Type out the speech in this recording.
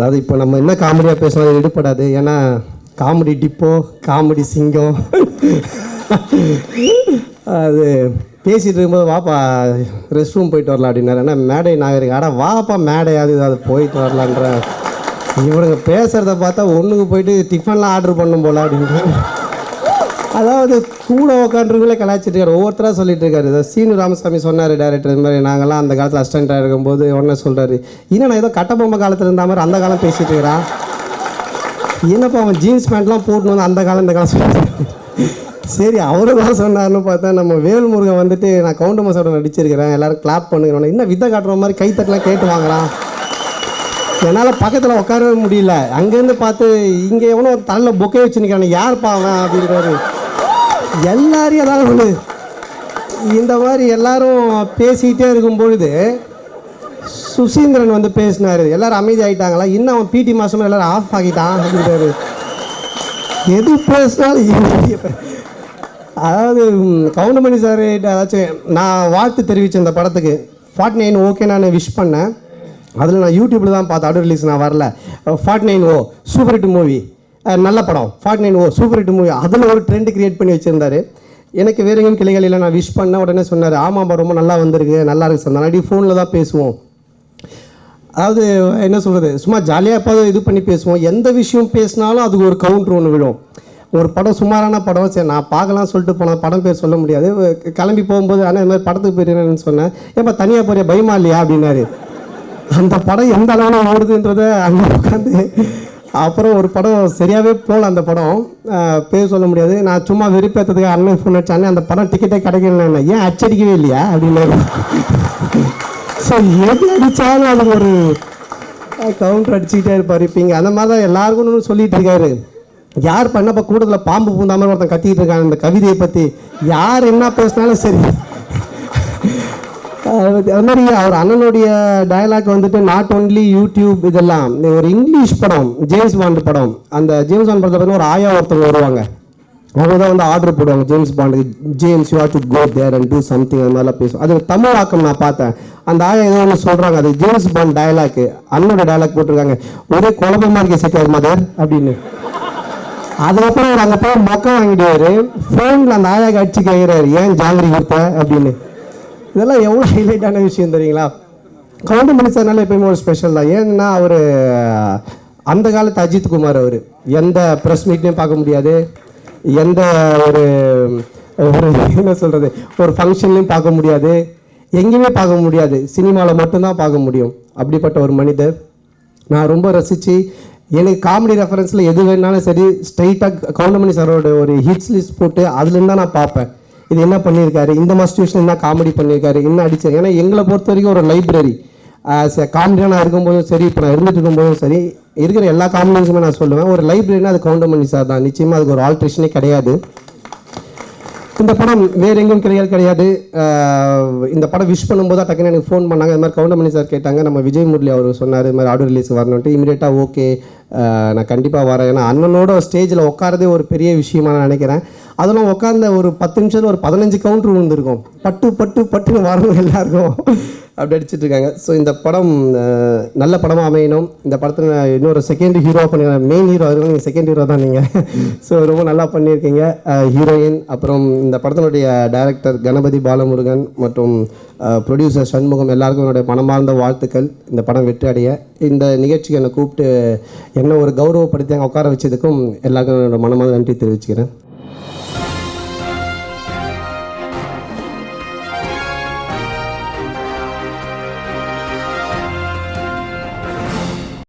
அதாவது இப்போ நம்ம என்ன காமெடியாக பேசினாலும் எடுப்படாது ஏன்னா காமெடி டிப்போ காமெடி சிங்கம் அது பேசிகிட்டு இருக்கும்போது வாப்பா ரெஸ்ட் ரூம் போயிட்டு வரலாம் அப்படின்னாரு. ஏன்னா மேடை நாகரிகம். ஆடா வாப்பா மேடையாவது அது போயிட்டு வரலான்ற. இவனுங்க பேசுகிறத பார்த்தா ஒன்றுக்கு போயிட்டு டிஃபன்லாம் ஆர்டர் பண்ணும் போல அப்படின்ட்டு அதாவது கூட உட்காந்துருக்குள்ளே கலாய்ச்சிட்டு இருக்காரு ஒவ்வொருத்தராக சொல்லிட்டு இருக்காரு இதை சீனு ராமசாமி சொன்னார் டேரக்டர் இந்த மாதிரி. நாங்கள்லாம் அந்த காலத்தில் அசிஸ்டண்ட்டாக இருக்கும்போது உடனே சொல்கிறாரு இன்னும் நான் ஏதோ கட்டபொம்மை காலத்தில் இருந்த மாதிரி அந்த காலம் பேசிட்டு இருக்கிறான் என்னப்பா அவன் ஜீன்ஸ் பேண்ட்லாம் போட்டுன்னு வந்து அந்த காலம் இந்த காலம் சொல்லிட்டு சரி அவரு தான் சொன்னார்னு பார்த்தா நம்ம வேல்முருகன் வந்துட்டு நான் கவுண்டர் மசோட நடிச்சிருக்கிறேன். எல்லாரும் கிளாப் பண்ணுங்க இன்னும் வித்தை காட்டுற மாதிரி கைத்தட்டலாம் கேட்டு வாங்கலாம் என்னால் பக்கத்தில் உட்காரவே முடியல. அங்கேருந்து பார்த்து இங்கே எவனோ ஒரு தலையில் பொக்கே வச்சு யார் பாவன் அவன்? அப்படின்றாரு எல்லாரையும் அதாவது ஒன்று இந்த மாதிரி எல்லாரும் பேசிக்கிட்டே இருக்கும் பொழுது சுசீந்திரன் வந்து பேசினார். எல்லாரும் அமைதி ஆகிட்டாங்களா இன்னும் அவன் பிடி மாதமும் எல்லாரும் ஆஃப் ஆகிட்டான் அப்படின்றாரு. எது பேசினாலும் அதாவது கவுண்டமணி சார் ஏதாச்சும் நான் வாழ்த்து தெரிவித்தேன் இந்த படத்துக்கு. ஃபார்ட்டி நைன் ஓகே நான் விஷ் பண்ணேன். அதில் நான் யூடியூப்பில் தான் பார்த்தேன். ஆடியோ ரிலீஸ் நான் வரல. Forty nine o super hit movie நல்ல படம். Forty nine o super hit movie அதில் ஒரு ட்ரெண்ட் கிரியேட் பண்ணி வச்சுருந்தாரு. எனக்கு வேற எங்கேயும் கிளைகளில் நான் விஷ் பண்ண உடனே சொன்னார் ஆமாம்பா ரொம்ப நல்லா வந்திருக்கு நல்லா இருக்கு சார். நாளைக்கு ஃபோனில் தான் பேசுவோம். அதாவது என்ன சொல்கிறது சும்மா ஜாலியாக எப்போ இது பண்ணி பேசுவோம். எந்த விஷயம் பேசினாலும் அதுக்கு ஒரு கவுண்டர் ஒன்று விடும் ஒரு படம் சுமாரான படம் சரி நான் பார்க்கலாம் சொல்லிட்டு போனேன் படம் பேர் சொல்ல முடியாது. கிளம்பி போகும்போது ஆனால் இந்த மாதிரி படத்துக்கு போயிருந்தேன்னு சொன்னேன். ஏப்பா தனியாக போறியா? பயமா இல்லையா? அப்படின்னாரு. அந்த படம் எந்த அளவில் ஓடுதுன்றத அங்கே உட்காந்து அப்புறம் ஒரு படம் சரியாகவே போகல அந்த படம். பேர் சொல்ல முடியாது. நான் சும்மா வெறுப்பேற்றதுக்கு அண்ணன் ஃபோன் அடிச்சானே அந்த படம் டிக்கெட்டே கிடைக்கல ஏன் அச்சடிக்கவே இல்லையா? அப்படின்னு. ஸோ எது அடித்தாலும் அது ஒரு கவுண்டர் அடிச்சுக்கிட்டே இருப்பார். இப்போ இங்கே அந்த மாதிரி தான் எல்லாருக்கும் சொல்லிட்டு இருக்காரு. யார் பண்ணப்போ கூட்டத்தில் பாம்பு பூந்தாமல் மாதிரி ஒருத்தன் கத்திக்கிட்டு இருக்காங்க இந்த கவிதையை பற்றி யார் என்ன பேசினாலும் சரி. அது மாதிரி அவர் அண்ணனுடைய டயலாக் வந்துட்டு நாட் ஒன்லி யூடியூப் இதெல்லாம் ஒரு இங்கிலீஷ் படம் ஜேம்ஸ் பாண்ட் படம். அந்த ஜேம்ஸ் பாண்ட் படத்தை பார்த்தீங்கன்னா ஒரு ஆயா ஒருத்தவங்க வருவாங்க. அவங்க தான் வந்து ஆர்டர் போடுவாங்க. James பாண்டுக்கு James you have to go there and do something அந்த மாதிரிலாம் பேசும் அது தமிழ் ஆக்கம் நான் பார்த்தேன். அந்த ஆயா ஏதோ ஒன்று சொல்கிறாங்க அது ஜேம்ஸ் பாண்ட் டயலாக் அண்ணனோட டயலாக் போட்டிருக்காங்க. ஒரே குழப்பமாக இருக்க செட்டியார் மதர் அப்படின்னு. அதுக்கப்புறம் அவர் அங்கே போய் மொக்கம் வாங்கிடுவார். ஃபோனில் அந்த ஆயாக்கு அடிச்சு கேட்குறாரு ஏன் ஜாங்கிரி கொடுத்த? அப்படின்னு. இதெல்லாம் எவ்வளோ ஹைலைட்டான விஷயம் தெரியுங்களா? கவுண்டமணி சார்னால எப்பயுமே ஒரு ஸ்பெஷல் தான். ஏன்னா அவர் அந்த காலத்து அஜித் குமார் அவர். எந்த ப்ரெஸ் மீட்லையும் பார்க்க முடியாது. எந்த ஒரு ஒரு என்ன சொல்கிறது ஒரு ஃபங்க்ஷன்லையும் பார்க்க முடியாது. எங்கேயுமே பார்க்க முடியாது. சினிமாவில் மட்டும்தான் பார்க்க முடியும். அப்படிப்பட்ட ஒரு மனிதர். நான் ரொம்ப ரசித்து எனக்கு காமெடி ரெஃபரன்ஸில் எது வேணாலும் சரி ஸ்ட்ரைட்டாக கவுண்டமணி சாரோட ஒரு ஹிட்ஸ் லிஸ்ட் போட்டு அதுலேருந்து தான் நான் பார்ப்பேன். இது என்ன பண்ணியிருக்காரு? இந்த மாஸ்டியூஷன் என்ன காமெடி பண்ணியிருக்காரு? என்ன அடிச்சு ஏன்னா எங்களை பொறுத்த வரைக்கும் ஒரு லைப்ரரி காமெடியாக இருக்கும்போதும் சரி இப்போ நான் இருந்துட்டு இருக்கும்போதும் சரி இருக்கிற எல்லா காமெடிஸுமே நான் சொல்லுவேன். ஒரு லைப்ரரினா அது கவுண்டமணி சார் தான். நிச்சயமாக அதுக்கு ஒரு ஆல்ட்ரேஷனே கிடையாது. இந்த படம் வேற எங்கும் கிடையாது கிடையாது. இந்த படம் விஷ் பண்ணும்போது தான் டக்குன்னு எனக்கு ஃபோன் பண்ணாங்க. இந்த மாதிரி கவுண்டமணி சார் கேட்டாங்க. நம்ம விஜய் முரளி அவர் சொன்னார் இது மாதிரி ஆடியோ ரிலீஸ் வரணுன்ட்டு இமீடியட்டாக ஓகே நான் கண்டிப்பாக வரேன். ஏன்னா அண்ணனோட ஸ்டேஜில் உட்காரதே ஒரு பெரிய விஷயமா நான் நினைக்கிறேன். அதெல்லாம் உட்காந்த ஒரு பத்து நிமிஷத்தில் ஒரு பதினஞ்சு கவுண்டர் விழுந்திருக்கும் பட்டு பட்டு பட்டுன்னு வரணும் எல்லாருக்கும். அப்படி அடிச்சிட்டு இருக்காங்க. ஸோ இந்த படம் நல்ல படமாக அமையணும். இந்த படத்தில் இன்னொரு செகண்ட் ஹீரோ பண்ணிக்கிறேன் மெயின் ஹீரோ இருக்கும் நீங்கள் செகண்ட் ஹீரோ தான் நீங்கள் ஸோ ரொம்ப நல்லா பண்ணியிருக்கீங்க ஹீரோயின் அப்புறம் இந்த படத்தினுடைய டைரக்டர் கணபதி பாலமுருகன் மற்றும் ப்ரொடியூசர் சண்முகம் எல்லாருக்கும் என்னுடைய மனமார்ந்த வாழ்த்துக்கள். இந்த படம் வெற்றி அடைய இந்த நிகழ்ச்சிக்கு என்னை கூப்பிட்டு என்ன ஒரு கௌரவப்படுத்தி அங்கே உட்கார வச்சதுக்கும் எல்லாருக்கும் என்னோட மனமார்ந்த நன்றி தெரிவிச்சுக்கிறேன்.